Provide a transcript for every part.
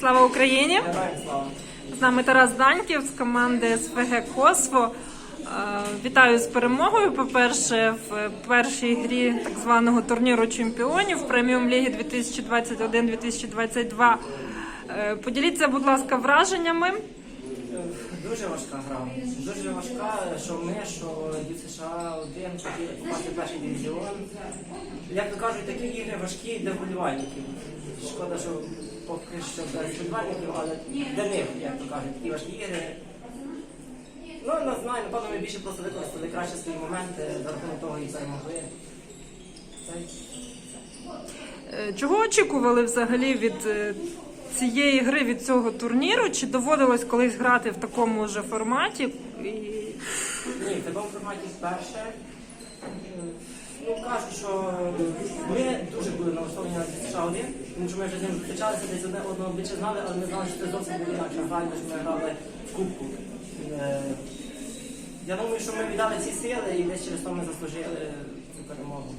Слава Україні! З нами Тарас Даньків з команди СВГ Косво. Е, Вітаю з перемогою. По-перше, в першій грі так званого турніру чемпіонів преміум ліги 2021-2022. Е, Поділіться, будь ласка, враженнями. Дуже важка гра. Дуже важка, що ми, що США один хотіли попасти в перший дивізіон. Як то кажуть, такі ігри важкі для вболівальників. Шкода, що поки що без вболівальників, але для них, як то кажуть, такі важкі ігри. Ну, не знаю, напевно, ми більше просто використали краще свої моменти, за рахунок того і перемогли. Чого очікували взагалі від е, цієї гри, від цього турніру? Чи доводилось колись грати в такому вже форматі? І... Ні, в такому форматі вперше. Ну, кажуть, що ми дуже були налаштовані на США 1, тому що ми вже з ним зустрічалися, десь одне одного більше знали, але ми знали, що це зовсім буде інакше гра, ніж ми грали в Кубку. Е, Я думаю, що ми віддали ці сили і десь через то ми заслужили цю перемогу.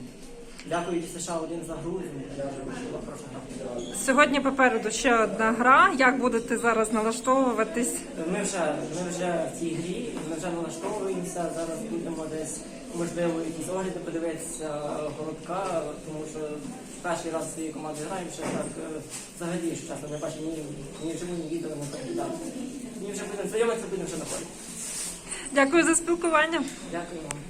Дякую США 1 за гру, я вже була хороша гра. Сьогодні попереду ще одна гра. Як будете зараз налаштовуватись? Ми вже, ми вже в цій грі, ми вже налаштовуємося. Зараз будемо десь, можливо, якісь огляди подивитися голубка, тому що перший раз своєю командою граємо, ще так е, взагалі, що чесно, не бачив ні, ні вживу, ні відео, ні переглядав. Ні вже будемо знайомитися, будемо вже на полі. Дякую за спілкування. Дякую вам.